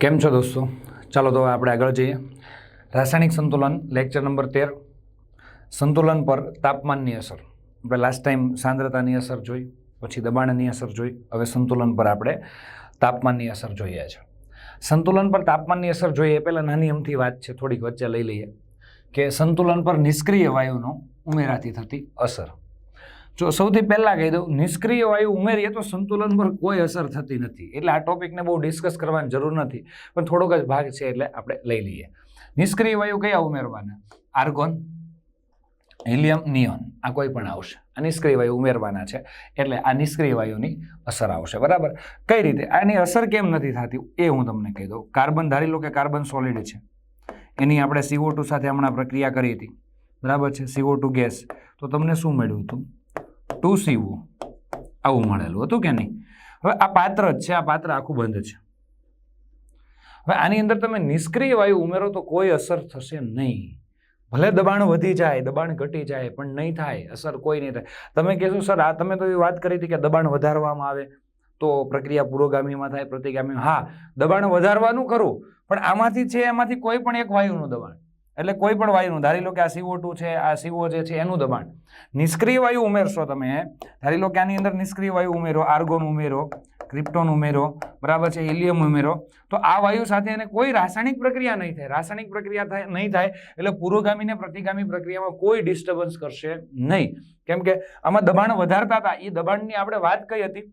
કેમ છો દોસ્તો? ચાલો તો આપણે આગળ જઈએ. રાસાયણિક સંતુલન લેક્ચર નંબર તેર. સંતુલન પર તાપમાનની અસર. આપણે લાસ્ટ ટાઈમ સાંદ્રતાની અસર જોઈ, પછી દબાણની અસર જોઈ, હવે સંતુલન પર આપણે તાપમાનની અસર જોઈએ છે. સંતુલન પર તાપમાનની અસર જોઈએ એ પહેલાં નાની અમથી વાત છે, થોડીક વચ્ચે લઈ લઈએ. કે સંતુલન પર નિષ્ક્રિય વાયુનો ઉમેરાથી થતી અસર. જો સૌથી પહેલાં કહી દઉં, નિષ્ક્રિય વાયુ ઉમેરીએ તો સંતુલન પર કોઈ અસર થતી નથી. એટલે આ ટોપિકને બહુ ડિસ્કસ કરવાની જરૂર નથી, પણ થોડોક જ ભાગ છે એટલે આપણે લઈ લઈએ. નિષ્ક્રિય વાયુ કયા ઉમેરવાના? Argon, helium, neon. આ કોઈ પણ આવશે. આ નિષ્ક્રિય વાયુ ઉમેરવાના છે, એટલે આ નિષ્ક્રિય વાયુની અસર આવશે. બરાબર? કઈ રીતે? આની અસર કેમ નથી થતી? એ હું તમને કહી દઉં. કાર્બન ધારી લો કે કાર્બન સોલિડ છે. એની આપણે સીઓ સાથે હમણાં પ્રક્રિયા કરી હતી. બરાબર છે? CO gas. તો તમને શું મળ્યું હતું? ટુ સીવું. આવું મળેલું હતું કે નહીં? હવે આ પાત્ર જ છે, આ પાત્ર આખું બંધ છે. હવે આની અંદર તમે નિષ્ક્રિય વાયુ ઉમેરો તો કોઈ અસર થશે નહીં. ભલે દબાણ વધી જાય, દબાણ ઘટી જાય, પણ નહીં થાય, અસર કોઈ નહીં થાય. તમે કહેશો, સર, આ તમે તો એવી વાત કરી હતી કે દબાણ વધારવામાં આવે. તો પ્રક્રિયા પુરોગામીમાં થાય, પ્રતિગામી. હા, દબાણ વધારવાનું ખરું પણ આમાંથી છે, એમાંથી કોઈ પણ એક વાયુનું દબાણ. એટલે કોઈ પણ વાયુનું, ધારી લો કે આ સીઓ ટુ છે, આ સીઓ જે છે, એનું દબાણ. નિષ્ક્રિય વાયુ ઉમેરશો તમે, ધારી લો કે આની અંદર નિષ્ક્રિય વાયુ ઉમેરો, આર્ગોન ઉમેરો, ક્રિપ્ટોન ઉમેરો, બરાબર છે, હિલિયમ ઉમેરો, તો આ વાયુ સાથે એને કોઈ રાસાયણિક પ્રક્રિયા નહીં થાય. રાસાયણિક પ્રક્રિયા થાય, નહીં થાય, એટલે પુરોગામીને પ્રતિગામી પ્રક્રિયામાં કોઈ ડિસ્ટર્બન્સ કરશે નહીં. કેમ કે આમાં દબાણ વધારતા હતા. એ દબાણની આપણે વાત કહી હતી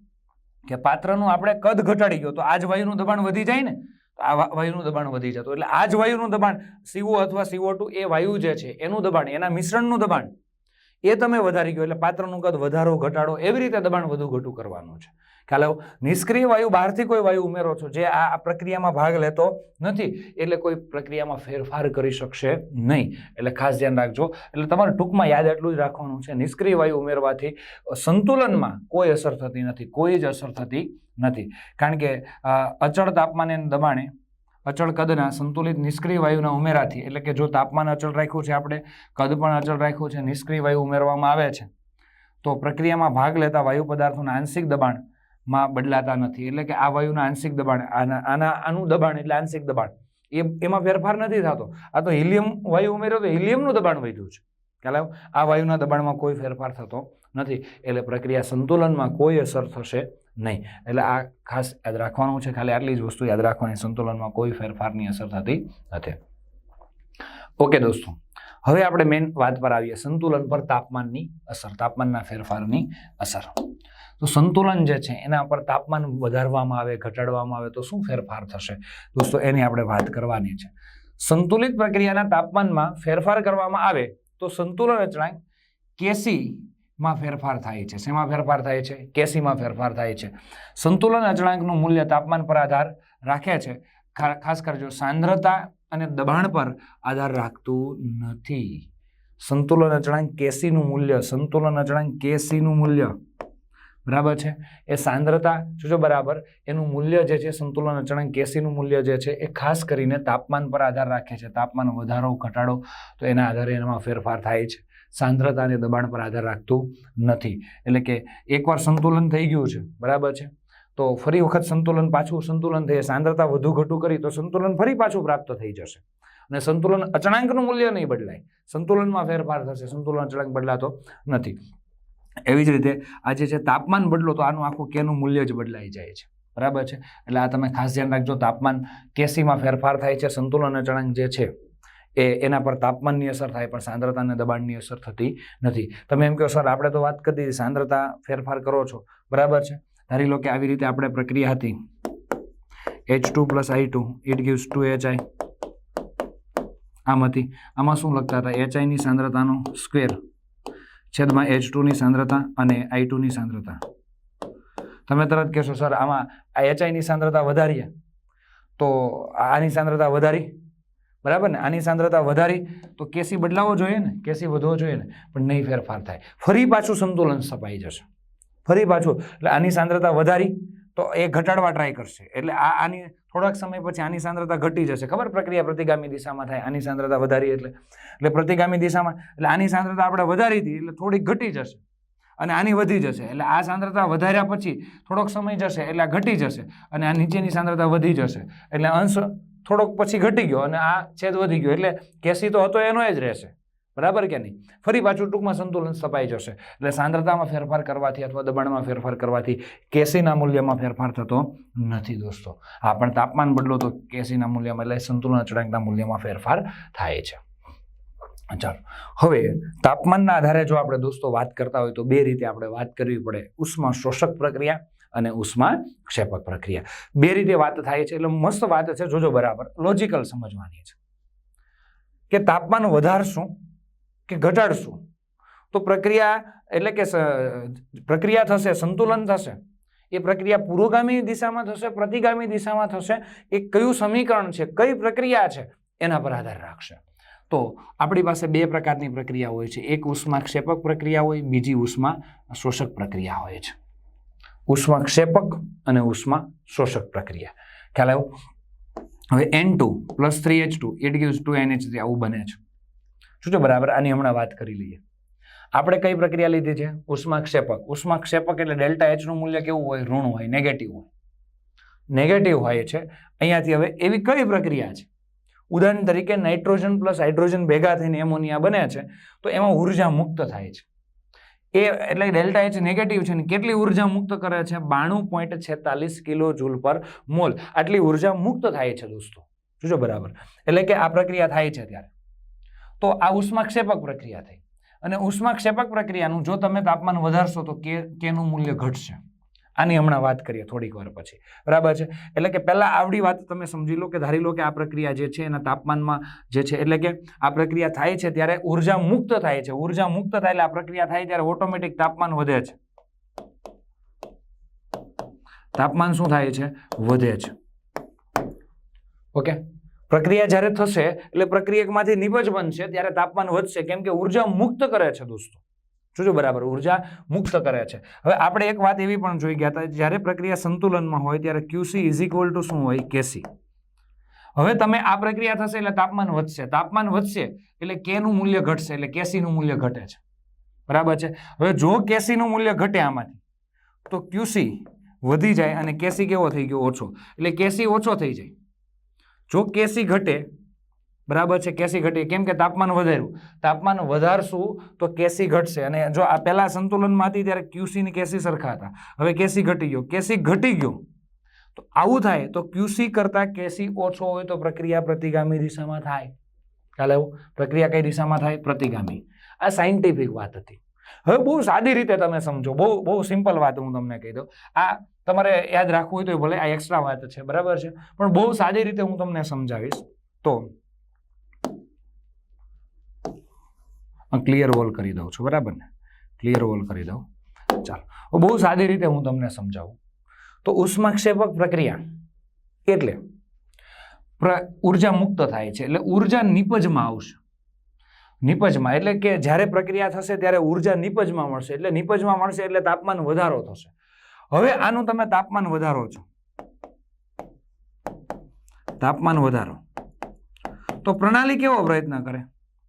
કે પાત્રનું આપણે કદ ઘટાડી ગયો, તો આ જ વાયુનું દબાણ વધી જાય ને? આ વાયુનું દબાણ વધી જતું. એટલે આ જ વાયુનું દબાણ સીઓ અથવા સીઓ ટુ એ વાયુ જે છે, એનું દબાણ, એના મિશ્રણનું દબાણ, એ તમે વધારી ગયો. એટલે પાત્રનું કદ વધારો, ઘટાડો, એવી રીતે દબાણ વધુ ઘટું કરવાનું છે. ખ્યાલ આવ્યો? નિષ્ક્રિય વાયુ બહારથી કોઈ વાયુ ઉમેરો છો જે આ પ્રક્રિયામાં ભાગ લેતો નથી, એટલે કોઈ પ્રક્રિયામાં ફેરફાર કરી શકશે નહીં. એટલે ખાસ ધ્યાન રાખજો. એટલે તમારે ટૂંકમાં યાદ એટલું જ રાખવાનું છે, નિષ્ક્રિય વાયુ ઉમેરવાથી સંતુલનમાં કોઈ અસર થતી નથી, કોઈ જ અસર થતી નથી. કારણ કે અચળ તાપમાને દબાણે, અચળ કદના સંતુલિત નિષ્ક્રિય વાયુના ઉમેરાથી, એટલે કે જો તાપમાન અચળ રાખ્યું છે, આપણે કદ પણ અચળ રાખ્યું છે, નિષ્ક્રિય વાયુ ઉમેરવામાં આવે છે, તો પ્રક્રિયામાં ભાગ લેતા વાયુ પદાર્થોના આંશિક દબાણમાં બદલાતા નથી. એટલે કે આ વાયુના આંશિક દબાણ, આના આના, આનું દબાણ એટલે આંશિક દબાણ. એ, એમાં ફેરફાર નથી થતો. આ તો હિલિયમ વાયુ ઉમેર્યો તો હિલિયમનું દબાણ વધ્યું છે. ખ્યાલ આવ્યો? આ વાયુના દબાણમાં કોઈ ફેરફાર થતો નથી. એટલે પ્રક્રિયા સંતુલનમાં કોઈ અસર થશે નહીં. એટલે આ ખાસ યાદ રાખવાનું છે. ખાલી આટલી જ વસ્તુ યાદ રાખવાની. સંતુલનમાં કોઈ ફેરફારની અસર થતી નથી. ઓકે દોસ્તો. હવે આપણે મેઇન વાત પર આવીએ. સંતુલન પર તાપમાનની અસર, તાપમાનના ફેરફારની અસર. તો સંતુલન જે છે, એના પર તાપમાન વધારવામાં આવે, ઘટાડવામાં આવે તો શું ફેરફાર થશે? દોસ્તો, એની આપણે વાત કરવાની છે. સંતુલિત પ્રક્રિયાના તાપમાનમાં ફેરફાર કરવામાં આવે તો સંતુલન અચળાંક કેસીમાં ફેરફાર થાય છે. શેમાં ફેરફાર થાય છે? કેસીમાં ફેરફાર થાય છે. સંતુલન અચળાંકનું મૂલ્ય તાપમાન પર આધાર રાખે છે. ખાસ કરજો, સાંદ્રતા અને દબાણ પર આધાર રાખતું નથી. સંતુલન અચળાંક કેસીનું મૂલ્ય, સંતુલન અચળાંક કેસીનું મૂલ્ય. બરાબર છે? એ સાંદ્રતા, જોજો બરાબર, એનું મૂલ્ય જે છે, સંતુલન અચળાંક કેસીનું મૂલ્ય જે છે, એ ખાસ કરીને તાપમાન પર આધાર રાખે છે. તાપમાન વધારો, ઘટાડો, તો એના આધારે એમાં ફેરફાર થાય છે. સાંદ્રતા અને દબાણ પર આધાર રાખતું નથી. એટલે કે એકવાર સંતુલન થઈ ગયું છે, બરાબર છે? તો ફરી વખત સંતુલન પાછું સંતુલન થઈ સાંદ્રતા વધુ ઘટું કરી, તો સંતુલન ફરી પાછું પ્રાપ્ત થઈ જશે. અને સંતુલન અચળાંકનું મૂલ્ય નહીં બદલાય. સંતુલનમાં ફેરફાર થશે, સંતુલન અચળાંક બદલાતો નથી. એવી જ રીતે આજે જે તાપમાન બદલો, તો આનું આખું કેનું મૂલ્ય જ બદલાઈ જાય છે. બરાબર છે? એટલે આ તમે ખાસ ધ્યાન રાખજો, તાપમાન કેસીમાં ફેરફાર થાય છે, સંતુલન અચળાંક જે છે, એ એના પર તાપમાનની અસર થાય, પણ સાંદ્રતા અને દબાણની અસર થતી નથી. તમે એમ કહો, સર, આપણે તો વાત કરી દીધી, સાંદ્રતા ફેરફાર કરો છો. બરાબર છે? ધારી લો કે આવી રીતે આપણે પ્રક્રિયા હતી. H two plus I two it gives two H I આમ હતી. આમાં શું લખતા હતા? એચ આઈની સાંદ્રતાનો સ્ક્વેર છેદમાં એચ ટુની સાંદ્રતા અને આઈ ટુની સાંદ્રતા. તમે તરત કહેશો, સર, આમાં આ એચ આઈની સાંદ્રતા વધારીએ. તો આની સાંદ્રતા વધારી. બરાબર ને? આની સાંદ્રતા વધારી. તો કેસી બદલાવો જોઈએ ને? કેસી વધવો જોઈએ ને? પણ નહીં ફેરફાર થાય. ફરી પાછું સંતુલન સપાઈ જશે. ફરી પાછું. એટલે આની સાંદ્રતા વધારી, તો એ ઘટાડવા ટ્રાય કરશે. એટલે આ આની, થોડાક સમય પછી આની સાંદ્રતા ઘટી જશે. ખબર? પ્રક્રિયા પ્રતિગામી દિશામાં થાય, આની સાંદ્રતા વધારી એટલે. એટલે પ્રતિગામી દિશામાં, એટલે આની સાંદ્રતા આપણે વધારી હતી, એટલે થોડીક ઘટી જશે. અને આની વધી જશે. એટલે આ સાંદ્રતા વધાર્યા પછી થોડોક સમય જશે, એટલે આ ઘટી જશે. અને આ નીચેની સાંદ્રતા વધી જશે. એટલે અંશ થોડોક પછી ઘટી ગયો અને આ છેદ વધી ગયો. એટલે કેસી તો હતો, એનો જ રહેશે. બરાબર કે નહીં? ફરી પાછું ટૂંકમાં સંતુલન સ્થપાઈ જશે. એટલે સાંદ્રતામાં ફેરફાર કરવાથી અથવા દબાણમાં ફેરફાર કરવાથી કેસીના મૂલ્યમાં ફેરફાર થતો નથી દોસ્તો. આ પણ તાપમાન બદલો તો કેસીના મૂલ્યમાં એટલે સંતુલન અચળાંકના મૂલ્યમાં ફેરફાર થાય છે. ચાલો. હવે તાપમાનના આધારે જો આપણે દોસ્તો વાત કરતા હોય તો બે રીતે આપણે વાત કરવી પડે. ઉષ્મા શોષક પ્રક્રિયા અને ઉષ્મા ક્ષેપક પ્રક્રિયા. બે રીતે વાત થાય છે એટલે મસ્ત વાત છે. જોજો બરાબર. લોજિકલ સમજવાની છે. કે તાપમાન વધારશું કે ઘટાડશું. તો પ્રક્રિયા એટલે કે પ્રક્રિયા થશે, સંતુલન થશે. એ પ્રક્રિયા પુરોગામી દિશામાં થશે, પ્રતિગામી દિશામાં થશે. એ કયું સમીકરણ છે, કઈ પ્રક્રિયા છે, એના પર આધાર રાખશે. તો આપણી પાસે બે પ્રકારની પ્રક્રિયા હોય છે. એક ઉષ્મા ક્ષેપક પ્રક્રિયા હોય, બીજી ઉષ્મા શોષક પ્રક્રિયા હોય છે. ઉષ્માક્ષેપક અને ઉષ્મા શોષક પ્રક્રિયા. ખ્યાલ આવ્યો? હવે N two plus three H two it gives two N H three આવું બને છે. શું છે બરાબર? આની હમણાં વાત કરી લઈએ. આપણે કઈ પ્રક્રિયા લીધી છે? ઉષ્માક્ષેપક. ઉષ્માક્ષેપક એટલે ડેલ્ટા એચનું મૂલ્ય કેવું હોય? ઋણ હોય નેગેટિવ હોય. નેગેટિવ હોય છે. અહીંયાથી હવે એવી કઈ પ્રક્રિયા છે? ઉદાહરણ તરીકે નાઇટ્રોજન પ્લસ હાઇડ્રોજન ભેગા થઈને એમોનિયા બને છે, તો એમાં ઊર્જા મુક્ત થાય છે. એ એટલે ડેલ્ટા એચ નેગેટિવ છે ને કેટલી ઊર્જા મુક્ત કરે છે? બાણું પોઈન્ટ છેતાલીસ કિલો જૂલ પર મોલ. આટલી ઊર્જા મુક્ત થાય છે દોસ્તો. જોજો બરાબર? એટલે કે આ પ્રક્રિયા થાય છે ત્યારે. તો આ ઉષ્માક્ષેપક પ્રક્રિયા થઈ. અને ઉષ્માક્ષેપક પ્રક્રિયાનું જો તમે તાપમાન વધારશો તો કે, કેનું મૂલ્ય ઘટશે? આની હમણાં વાત કરીએ થોડીક વાર પછી. બરાબર છે? એટલે કે પહેલાં આવડી વાત તમે સમજી લો કે ધારી લો કે આ પ્રક્રિયા જે છે એના તાપમાનમાં જે છે, એટલે કે આ પ્રક્રિયા થાય છે ત્યારે ઊર્જા મુક્ત થાય છે. ઊર્જા મુક્ત થાય એટલે આ પ્રક્રિયા થાય ત્યારે ઓટોમેટિક તાપમાન વધે છે. તાપમાન શું થાય છે? વધે છે. ઓકે? પ્રક્રિયા જ્યારે થશે, એટલે પ્રક્રિયકમાંથી નિપજ બનશે, ત્યારે તાપમાન વધશે. કેમ કે ઊર્જા મુક્ત કરે છે દોસ્તો. જોજો બરાબર, ઊર્જા મુક્ત કરે છે. હવે આપણે એક વાત એવી પણ જોઈ ગયા હતા, જ્યારે પ્રક્રિયા સંતુલનમાં હોય, ત્યારે ક્યુસી ઇઝ ઇક્વલ ટુ શું હોય? કેસી હવે તમે આ પ્રક્રિયા થશે, એટલે તાપમાન વધશે. તાપમાન વધશે, એટલે કે નું મૂલ્ય ઘટશે, એટલે કેસીનું મૂલ્ય ઘટે છે. બરાબર છે? હવે જો કેસીનું મૂલ્ય ઘટે આમાંથી, તો ક્યુસી વધી જાય અને કેસી કેવો થઈ ગયો? ઓછો. એટલે કેસી ઓછો થઈ જાય. જો કેસી ઘટે, બરાબર છે કેસી ઘટે, કેમ કે તાપમાન વધાર્યું. તાપમાન વધારશું તો કેસી ઘટશે. અને જો આ પહેલાં સંતુલનમાં હતી ત્યારે ક્યુસી ને કેસી સરખા હતા. હવે કેસી ઘટી ગયો કેસી ઘટી ગયો. તો આવું થાય તો ક્યુસી કરતાં કેસી ઓછો હોય તો પ્રક્રિયા પ્રતિગામી દિશામાં થાય. ખ્યાલ એવું પ્રક્રિયા કઈ દિશામાં થાય? પ્રતિગામી. આ સાયન્ટિફિક વાત હતી. હવે બહુ સાદી રીતે તમે સમજો. બહુ બહુ સિમ્પલ વાત હું તમને કહી દઉં. આ તમારે યાદ રાખવું હોય તો ભલે આ એક્સ્ટ્રા વાત છે, બરાબર છે? પણ બહુ સાદી રીતે હું તમને સમજાવીશ. તો ક્લિયર વોલ કરી દઉં છું, બરાબર ને? ક્લિયર વોલ કરી દઉં. ચાલો. બહુ સાદી રીતે હું તમને સમજાવું. તો ઉષ્માક્ષેપક પ્રક્રિયા એટલે ઊર્જા મુક્ત થાય છે, એટલે ઊર્જા નિપજમાં આવશે. નિપજમાં, એટલે કે જ્યારે પ્રક્રિયા થશે ત્યારે ઊર્જા નિપજમાં મળશે, એટલે નિપજમાં મળશે એટલે તાપમાન વધારો થશે. હવે આનું તમે તાપમાન વધારો છો. તાપમાન વધારો. તો પ્રણાલી કેવો પ્રયત્ન કરે?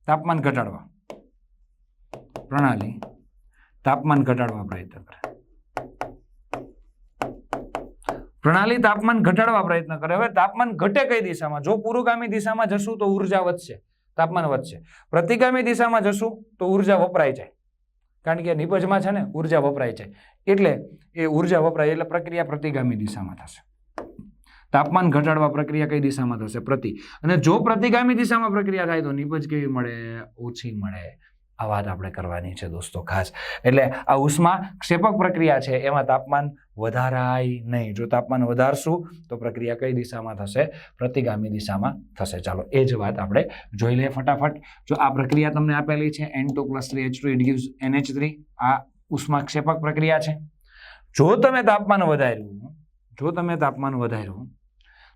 તાપમાન ઘટાડવા. પ્રણાલી તાપમાન ઘટાડવા પ્રયત્ન કરે. પ્રણાલી તાપમાન ઘટાડવા પ્રયત્ન કરે. હવે તાપમાન ઘટે કઈ દિશામાં? જો પુરોગામી દિશામાં જશું તો ઊર્જા વધશે. તાપમાન વધશે. પ્રતિગામી દિશામાં જશું તો ઊર્જા વપરાય જાય. કારણ કે નિપજમાં છે ને, ઊર્જા વપરાય જાય. એટલે એ ઊર્જા વપરાય એટલે પ્રક્રિયા પ્રતિગામી દિશામાં થશે. તાપમાન ઘટાડવા પ્રક્રિયા કઈ દિશામાં થશે? પ્રતિ. અને જો પ્રતિગામી દિશામાં પ્રક્રિયા થાય તો નીપજ કેવી મળે? ઓછી મળે. આ વાત આપણે કરવાની છે દોસ્તો, ખાસ. એટલે આ ઉષ્મા ક્ષેપક પ્રક્રિયા છે, એમાં તાપમાન વધારાય નહીં. જો તાપમાન વધારશું તો પ્રક્રિયા કઈ દિશામાં થશે? પ્રતિગામી દિશામાં થશે. ચાલો, એ જ વાત આપણે જોઈ લઈએ ફટાફટ. જો આ પ્રક્રિયા તમને આપેલી છે N two plus three H two it gives NH three આ ઉષ્માક્ષેપક પ્રક્રિયા છે. જો તમે તાપમાન વધાર્યું, જો તમે તાપમાન વધાર્યું,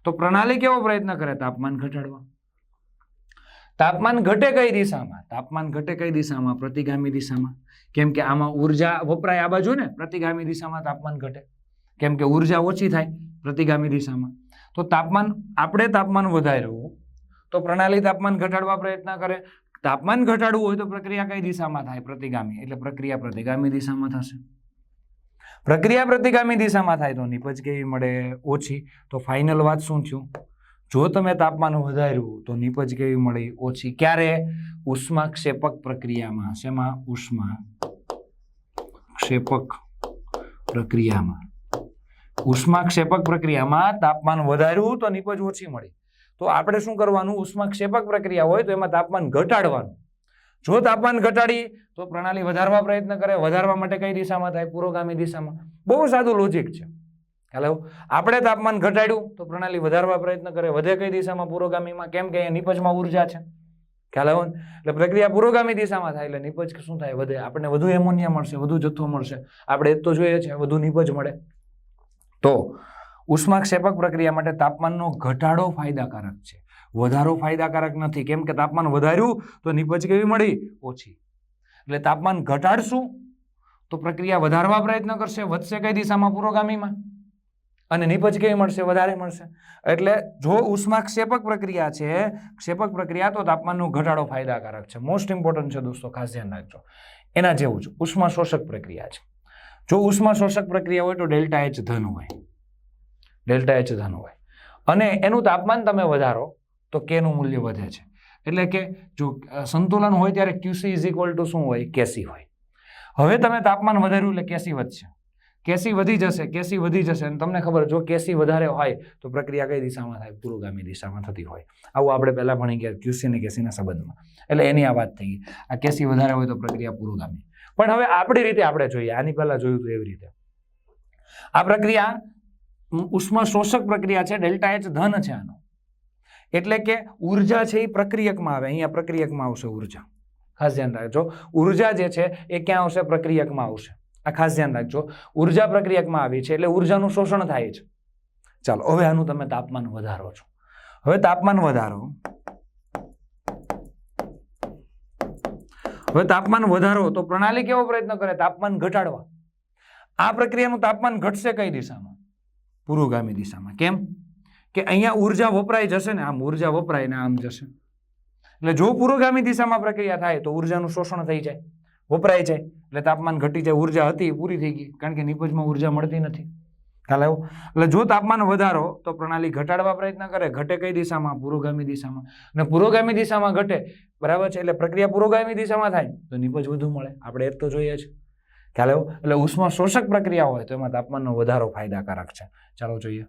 તો પ્રણાલી કેવો પ્રયત્ન કરે? તાપમાન ઘટાડવા. તાપમાન ઘટે કઈ દિશામાં? તાપમાન ઘટે કઈ દિશામાં? પ્રતિગામી દિશામાં. કેમ કે આમાં ઊર્જા વપરાય આ બાજુ ને પ્રતિગામી દિશામાં તાપમાન ઘટે. કેમ કે ઊર્જા ઓછી થાય પ્રતિગામી દિશામાં. તો તાપમાન, આપણે તાપમાન વધાર્યું, તો પ્રણાલી તાપમાન ઘટાડવા પ્રયત્ન કરે. તાપમાન ઘટાડવું હોય તો પ્રક્રિયા કઈ દિશામાં થાય? પ્રતિગામી. એટલે પ્રક્રિયા પ્રતિગામી દિશામાં થશે. પ્રક્રિયા પ્રતિગામી દિશામાં થાય તો નિપજ કેવી મળે? ઓછી. તો ફાઇનલ વાત શું થયું? જો તમે તાપમાન વધાર્યું તો નિપજ કેવી મળી? ઓછી. ક્યારે? ઉષ્માક્ષેપક પ્રક્રિયામાં. શેમાં? ઉષ્મા ક્ષેપક પ્રક્રિયામાં. ઉષ્માક્ષેપક પ્રક્રિયામાં તાપમાન વધાર્યું તો નિપજ ઓછી મળી. તો આપણે શું કરવાનું? ઉષ્માક્ષેપક પ્રક્રિયા હોય તો એમાં તાપમાન ઘટાડવાનું. જો તાપમાન ઘટાડી, તો પ્રણાલી વધારવા પ્રયત્ન કરે. વધારવા માટે કઈ દિશામાં થાય? પુરોગામી દિશામાં. બહુ સાદું લોજિક છે. ખ્યાલ આપણે તાપમાન ઘટાડ્યું, તો પ્રણાલી વધારવા પ્રયત્ન કરે. વધે કઈ દિશામાં? પુરોગામીમાં. કેમ કે અહીંયા નિપજમાં ઊર્જા છે. ખ્યાલ આવો? એટલે પ્રક્રિયા પુરોગામી દિશામાં થાય. એટલે નિપજ શું થાય? વધે. આપણને વધુ એમોનિયા મળશે, વધુ જથ્થો મળશે. આપણે એ તો જોઈએ છે વધુ નિપજ મળે. તો ઉષ્માક્ષેપક પ્રક્રિયા માટે તાપમાનનો ઘટાડો ફાયદાકારક છે. વધારો ફાયદાકારક નથી. કેમ કે તાપમાન વધાર્યું તો નિપજ કેવી મળી? ઓછી. એટલે તાપમાન ઘટાડશું તો પ્રક્રિયા વધારવા પ્રયત્ન કરશે, વધશે કઈ દિશામાં પુરોગામીમાં? અને નિપજ કેવી મળશે? વધારે મળશે. એટલે જો ઉષ્મા ક્ષેપક પ્રક્રિયા છે, ક્ષેપક પ્રક્રિયા તો તાપમાનનો ઘટાડો ફાયદાકારક છે. મોસ્ટ ઇમ્પોર્ટન્ટ છે દોસ્તો, ખાસ ધ્યાન રાખજો. એના જેવું જ ઉષ્મા શોષક પ્રક્રિયા છે. જો ઉષ્મા શોષક પ્રક્રિયા હોય તો ડેલ્ટા એચ ધન હોય. ડેલ્ટા એચ ધન હોય. અને એનું તાપમાન તમે વધારો, તો કેનું મૂલ્ય વધે છે. એટલે કે જો સંતુલન હોય ત્યારે ક્યુસી ઇઝ ઇક્વલ ટુ શું હોય? કેસી હોય. હવે તમે તાપમાન વધાર્યું એટલે કેસી વધશે. કેસી વધી જશે કેસી વધી જશે. અને તમને ખબર, જો કેસી વધારે હોય, તો પ્રક્રિયા કઈ દિશામાં થાય? પુરોગામી દિશામાં થતી હોય. આવું આપણે પહેલાં ભણી ગયા ક્યુસી અને કેસીના સંબંધમાં. એટલે એની આ વાત થઈ. ગઈ આ કેસી વધારે હોય તો પ્રક્રિયા પુરોગામી. પણ હવે આપણી રીતે આપણે જોઈએ. આની પહેલાં જોયું હતું એવી રીતે. આ પ્રક્રિયા ઉષ્મા શોષક પ્રક્રિયા છે, ડેલ્ટા એચ ધન છે આનો. એટલે કે ઊર્જા છે એ પ્રક્રિયકમાં આવે, અહીંયા પ્રક્રિયકમાં આવશે ઊર્જા. ખાસ ધ્યાન રાખજો. ઊર્જા જે છે, એ ક્યાં આવશે? પ્રક્રિયકમાં આવશે. આ ખાસ ધ્યાન રાખજો. ઊર્જા પ્રક્રિયકમાં આવી છે, એટલે ઉર્જાનું શોષણ થાય છે ચાલો, હવે આનું તમે તાપમાન વધારો છો. હવે તાપમાન વધારો. હવે તાપમાન વધારો તો પ્રણાલી કેવો પ્રયત્ન કરે? તાપમાન ઘટાડવા. આ પ્રક્રિયાનું તાપમાન ઘટશે કઈ દિશામાં? પુરોગામી દિશામાં. કેમ? કે અહીંયા ઊર્જા વપરાઈ જશે ને, આમ ઊર્જા વપરાય ને આમ જશે. એટલે જો પુરોગામી દિશામાં પ્રક્રિયા થાય, તો ઉર્જાનું શોષણ થઈ જાય, વપરાય જાય. એટલે તાપમાન ઘટી જાય, ઊર્જા હતી પૂરી થઈ ગઈ, કારણ કે નિપજમાં ઊર્જા મળતી નથી. ખ્યાલ આવ્યો? એટલે જો તાપમાન વધારો, તો પ્રણાલી ઘટાડવા પ્રયત્ન કરે, ઘટે કઈ દિશામાં? પુરોગામી દિશામાં. અને પુરોગામી દિશામાં ઘટે, બરાબર છે? એટલે પ્રક્રિયા પુરોગામી દિશામાં થાય, તો નિપજ વધુ મળે. આપણે એ જ તો જોઈએ છે ખ્યાલ આવ્યો? એટલે ઉષ્મા શોષક પ્રક્રિયા હોય તો એમાં તાપમાનનો વધારો ફાયદાકારક છે. ચાલો જોઈએ.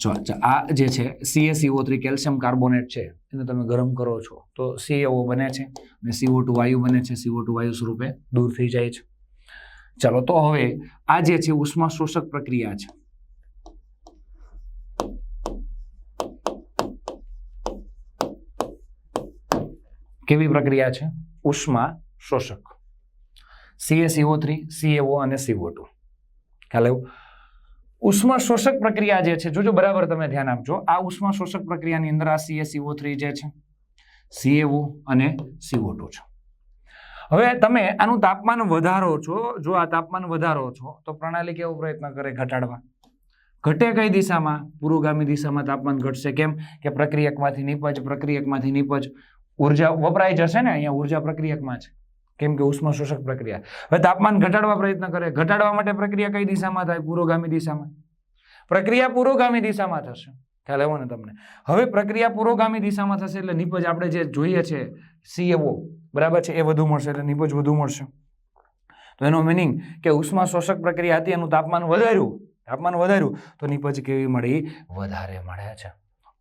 જો આ જે છે CaCO3 થ્રી કેલ્શિયમ કાર્બોનેટ છે, એને તમે ગરમ કરો છો, તો સીએઓ બને છે અને સીઓ ટુ વાયુ બને છે. સીઓ ટુ વાયુ સ્વરૂપે દૂર થઈ જાય છે. ચાલો, તો હવે આ જે છે, ઉષ્મા શોષક પ્રક્રિયા છે. કેવી પ્રક્રિયા છે? ઉષ્મા શોષક. CaCO3 થ્રી સીએઓ અને સીઓ ટુ ખ્યાલ ઉષ્મા શોષક પ્રક્રિયા જે છે, જોજો બરાબર તમે ધ્યાન આપજો. આ ઉષ્મા શોષક પ્રક્રિયાની અંદર આ સીએસીઓ થ્રી જે છે સીએઓ અને CO2 છે. હવે તમે આનું તાપમાન વધારો છો, જો આ તાપમાન વધારો છો, તો પ્રણાલી કેવો પ્રયત્ન કરે ઘટાડવા? ઘટે કઈ દિશામાં? પુરોગામી દિશામાં તાપમાન ઘટશે કેમ? કે પ્રક્રિયકમાંથી નિપજ પ્રક્રિયકમાંથી નિપજ. ઊર્જા વપરાઈ જશે ને, અહીંયા ઊર્જા પ્રક્રિયકમાં છે કેમ કે ઉષ્મા શોષક પ્રક્રિયા. હવે તાપમાન ઘટાડવા પ્રયત્ન કરે. ઘટાડવા માટે પ્રક્રિયા કઈ દિશામાં થાય? પુરોગામી દિશામાં. પ્રક્રિયા પુરોગામી દિશામાં થશે. ખ્યાલ આવ્યો ને તમને? હવે પ્રક્રિયા પુરોગામી દિશામાં થશે એટલે નિપજ આપણે જે જોઈએ છે સીએવો બરાબર છે? એ વધુ મળશે એટલે નિપજ વધુ મળશે. તો એનો મિનિંગ કે ઉષ્મા શોષક પ્રક્રિયા હતી, એનું તાપમાન વધાર્યું. તાપમાન વધાર્યું, તો નિપજ કેવી મળી? વધારે મળે છે.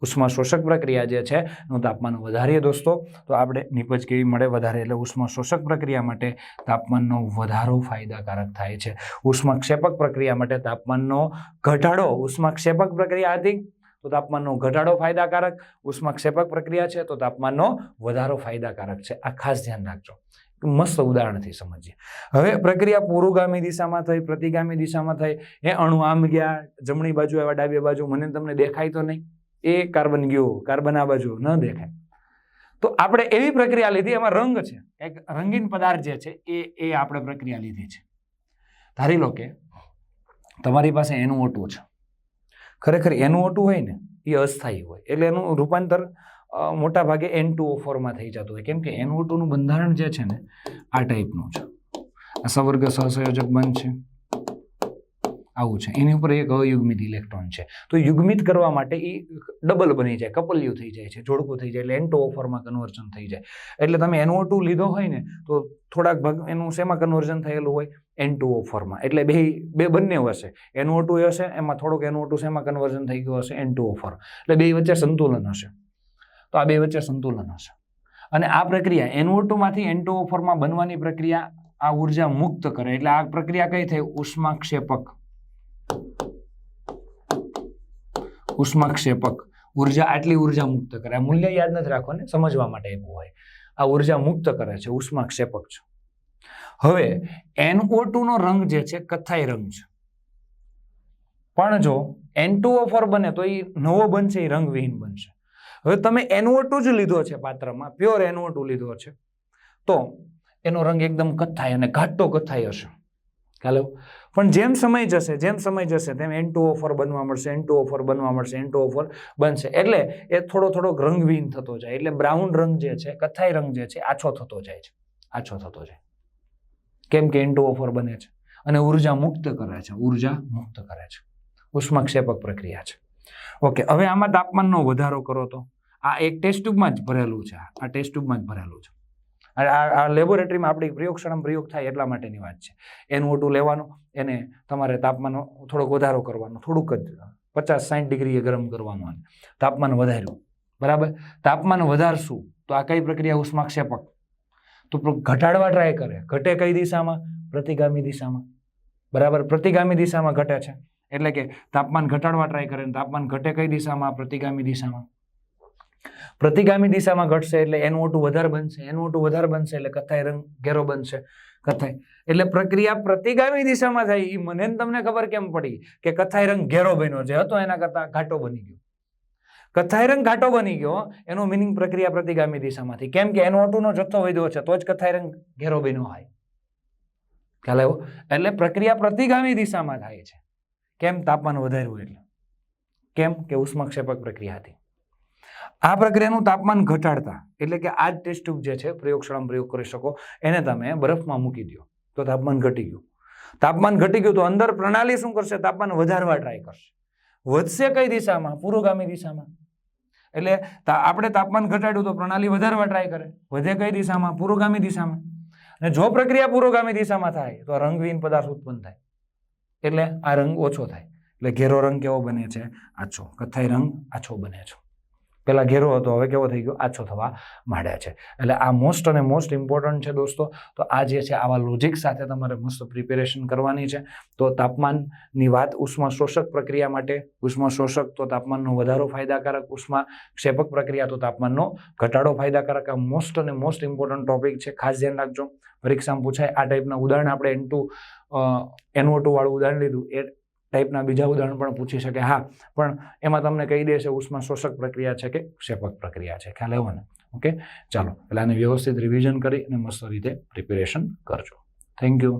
ઉષ્મા શોષક પ્રક્રિયા જે છે એનું તાપમાન વધારીએ દોસ્તો. તો આપણે નીપજ કેવી મળે વધારે એટલે ઉષ્મા શોષક પ્રક્રિયા માટે તાપમાનનો વધારો ફાયદાકારક થાય છે. ઉષ્માક્ષેપક પ્રક્રિયા માટે તાપમાનનો ઘટાડો, ઉષ્માક્ષેપક પ્રક્રિયા હતી. તો તાપમાનનો ઘટાડો ફાયદાકારક, ઉષ્માક્ષેપક પ્રક્રિયા છે તો તાપમાનનો વધારો ફાયદાકારક છે. આ ખાસ ધ્યાન રાખજો. મસ્ત ઉદાહરણથી સમજીએ. હવે પ્રક્રિયા પૂર્વગામી દિશામાં થઈ, પ્રતિગામી દિશામાં થઈ. એ અણુ આમ ગયા, જમણી બાજુ આવ્યા, ડાબી બાજુ. મને તમને દેખાય તો નહીં. એ કાર્બન ગયો, કાર્બન આ બાજુ ન દેખાય. તો આપણે એવી પ્રક્રિયા લીધી, એમાં રંગ છે. એક રંગીન પદાર્થ જે છે, એ એ આપણે પ્રક્રિયા લીધી છે. ધારી લો કે તમારી પાસે એનું ઓટું છે. ખરેખર એનું ઓટું હોય ને, એ અસ્થાયી હોય. એટલે એનું રૂપાંતર મોટા ભાગે એન ટુ ફોરમાં થઈ જતું હોય. કેમ કે એનું ઓટુનું બંધારણ જે છે ને, આ ટાઈપનું છે. આ સવર્ગ સહસંયોજક બંધ છે. આવું છે. એની ઉપર એક અયુગ્મિત ઇલેક્ટ્રોન છે. તો યુગ્મિત કરવા માટે એ ડબલ બની જાય, કપલ્યું થઈ જાય છે, જોડકું થઈ જાય, એટલે એન ઓફરમાં ફોરમાં કન્વર્ઝન થઈ જાય. એટલે તમે એનઓ ટુ લીધો હોય ને, તો થોડાક ભાગ એનું શેમાં કન્વર્ઝન થયેલું હોય? એન ટુ ફોરમાં એટલે બે બે બંને હશે. એનઓ ટુ હશે, એમાં થોડુંક એનઓ ટુ શેમાં કન્વર્ઝન થઈ ગયું હશે? એન ટુ ફોર એટલે બે વચ્ચે સંતુલન હશે. તો આ બે વચ્ચે સંતુલન હશે. અને આ પ્રક્રિયા એનઓ ટુમાંથી એન ટુ ફોરમાં બનવાની પ્રક્રિયા આ ઊર્જા મુક્ત કરે. એટલે આ પ્રક્રિયા કઈ થઈ? ઉષ્માક્ષેપક ઉષ્માક્ષેપક ઊર્જા આટલી ઊર્જા મુક્ત કરે. આ મૂલ્ય યાદ નથી રાખવાને, સમજવા માટે એવું હોય. આ ઊર્જા મુક્ત કરે છે, ઉષ્માક્ષેપક છે. હવે એનઓ નો રંગ જે છે કથ્થાઈ રંગ છે. પણ જો N2O4 બને તો એ નવો બનશે એ રંગવિહીન બનશે. હવે તમે એનઓ ટુ જ લીધો છે પાત્રમાં પ્યોર એનઓ ટુ લીધો છે. તો એનો રંગ એકદમ કથ્થાઈ અને ઘાટો કથ્થાઈ હશે. આવ્યો? પણ જેમ સમય જશે, જેમ સમય જશે, તેમ એન ટુ ઓફર બનવા મળશે એન ટુ ઓફર બનવા મળશે એન ટુ ઓફર બનશે. એટલે એ થોડો થોડો રંગવિહીન થતો જાય. એટલે બ્રાઉન રંગ જે છે કથ્થાઈ રંગ જે છે, આછો થતો જાય છે. આછો થતો જાય. કેમ કે એન ટુ ઓફર બને છે. અને ઊર્જા મુક્ત કરે છે. ઊર્જા મુક્ત કરે છે. ઉષ્માક્ષેપક પ્રક્રિયા છે. ઓકે હવે આમાં તાપમાનનો વધારો કરો તો. આ એક ટેસ્ટ ટ્યુબમાં જ ભરેલું છે. આ ટેસ્ટ ટ્યુબમાં જ ભરેલું છે. આ લેબોરેટરીમાં આપણી પ્રયોગશાળામાં પ્રયોગ થાય એટલા માટેની વાત છે. એનું ઓટું લેવાનું, એને તમારે તાપમાન થોડોક વધારો કરવાનો, થોડુંક જ પચાસ સાઠ ડિગ્રીએ ગરમ કરવાનું અને તાપમાન વધાર્યું. બરાબર? તાપમાન વધારશું તો આ કઈ પ્રક્રિયા? ઉષ્માક્ષેપક. તો ઘટાડવા ટ્રાય કરે. ઘટે કઈ દિશામાં? પ્રતિગામી દિશામાં. બરાબર? પ્રતિગામી દિશામાં ઘટે છે. એટલે કે તાપમાન ઘટાડવા ટ્રાય કરે તાપમાન ઘટે કઈ દિશામાં? પ્રતિગામી દિશામાં. પ્રતિગામી દિશામાં ઘટશે એટલે એનું ઓટું વધારે બનશે, એનું ઓટું વધારે બનશે એટલે કથાઈ રંગ ઘેરો બનશે કથાય એટલે પ્રક્રિયા પ્રતિગામી દિશામાં થાય એ મને તમને ખબર કેમ પડી કે કથાય રંગ ઘેરો બન્યો જે હતો એના કરતા ઘાટો બની ગયો. કથાય રંગ ઘાટો બની ગયો, એનો મિનિંગ પ્રક્રિયા પ્રતિગામી દિશામાંથી. કેમ કે એનો ઓટુનો જથ્થો વધ્યો છે, તો જ કથાઈ રંગ ઘેરો બન્યો હોય. ખ્યાલ આવ્યો? એટલે પ્રક્રિયા પ્રતિગામી દિશામાં થાય છે. કેમ? તાપમાન વધાર્યું એટલે. કેમ? કે ઉષ્માક્ષેપક પ્રક્રિયા હતી. આ પ્રક્રિયાનું તાપમાન ઘટાડતા, એટલે કે આ જ ટેસ્ટ ટ્યુબ જે છે, પ્રયોગશાળામાં પ્રયોગ કરી શકો, એને તમે બરફમાં મૂકી દો તો તાપમાન ઘટી ગયું. તાપમાન ઘટી ગયું તો અંદર પ્રણાલી શું કરશે? તાપમાન વધારવા ટ્રાય કરશે. વધશે કઈ દિશામાં? પુરોગામી દિશામાં. એટલે આપણે તાપમાન ઘટાડ્યું તો પ્રણાલી વધારવા ટ્રાય કરે. વધે કઈ દિશામાં? પુરોગામી દિશામાં. અને જો પ્રક્રિયા પુરોગામી દિશામાં થાય, તો રંગહીન પદાર્થ ઉત્પન્ન થાય. એટલે આ રંગ ઓછો થાય. એટલે ઘેરો રંગ કેવો બને છે? આછો. કથ્થાઈ રંગ આછો બને છે. પેલા ઘેરો હતો, હવે કેવો થઈ ગયો? આછો થવા માંડ્યા છે. એટલે આ મોસ્ટ અને મોસ્ટ ઇમ્પોર્ટન્ટ છે દોસ્તો. તો આ જે છે, આવા લોજિક સાથે તમારે મસ્ત પ્રિપેરેશન કરવાની છે. તો તાપમાનની વાત ઉષ્મા શોષક પ્રક્રિયા માટે. ઉષ્મા શોષક તો તાપમાનનો વધારો ફાયદાકારક, ઉષ્મા ક્ષેપક પ્રક્રિયા તો તાપમાનનો ઘટાડો ફાયદાકારક. આ મોસ્ટ અને મોસ્ટ ઇમ્પોર્ટન્ટ ટોપિક છે. ખાસ ધ્યાન રાખજો. પરીક્ષામાં પૂછાય આ ટાઈપના ઉદાહરણ આપણે એન ટુ એનઓ ટુ ઉદાહરણ લીધું. એ ટાઈપના બીજા ઉદાહરણ પણ પૂછી શકે. હા, પણ એમાં તમને કહી દેશે ઉષ્મા શોષક પ્રક્રિયા છે કે ક્ષેપક પ્રક્રિયા છે. ખ્યાલ એવો ને? ઓકે, ચાલો એટલે આને વ્યવસ્થિત રિવિઝન કરી અને મસ્ત રીતે પ્રિપેરેશન કરજો. Thank you